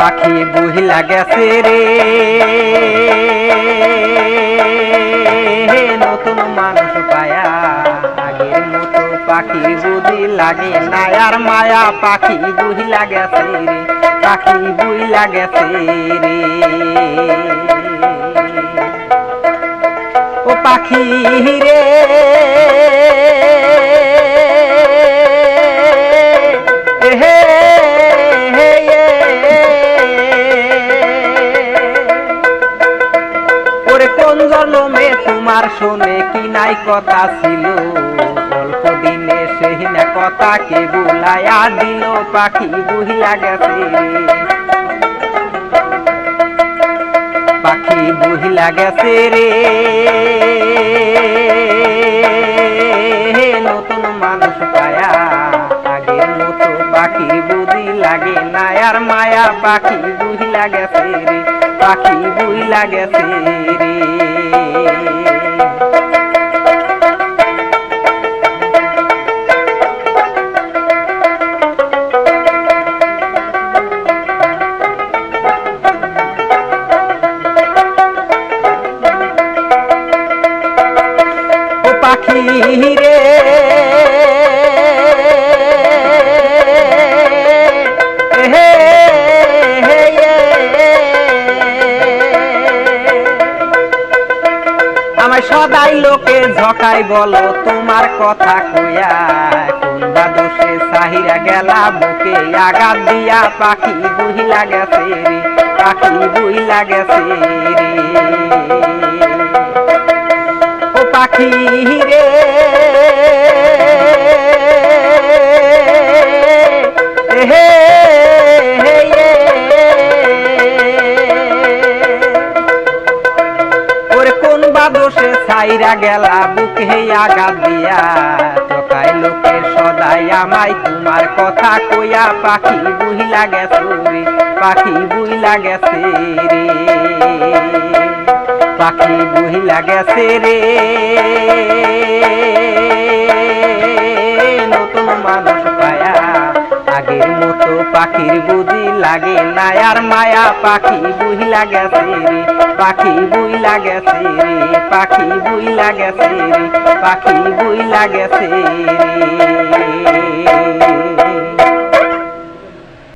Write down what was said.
পাখি বুহিলা গেছে রে। নতুন মানুষ পায়া, আগের মতো পাখি বুঝি লাগে না আর মায়া পাখি বুহিলা গেছে রে, পাখি বুহিলা গেছে রে। ও পাখি জন্মে তোমার শুনে কি নাই কথা ছিল। অল্প দিনে সেই না কথা কে বুলাইয়া দিল, পাখি বুহিলা গেছে। পাখি বুহিলা গেছে রে। নতুন মানুষ পায়া, আগের মতো পাখির বুঝি লাগে না, আর মায়া পাখি বুহিলা গেছে রে, পাখি বুহিলা গেছে রে। পাখি রে। আমায় সদাই লোকে ঝকাই বলো, তোমার কথা কইয়া। কোন বা দোষে সাহিরা গেলা, বুকে আঘাত দিয়া পাখি বুহিলা গেছে রে, পাখি বুহিলা গেছে রে। পাখি রে। বাদোষে ছাইরা গেলা, বুকে আঘাত দিয়া। টকাই লোকে সদাই আমায় তোমার কথা কইয়া, পাখি বুহিলা গেছে পাখি বুহিলা গেছে রে। পাখি বুহিলা গেছে রে। নতুন মানুষ পায়া, আগের মতো পাখির বুঝি লাগে না। আর মায়া পাখি বুহিলা গেছে রে, পাখি বুইলা গেছে রে, পাখি বুইলা গেছে রে, পাখি বুইলা গেছে রে।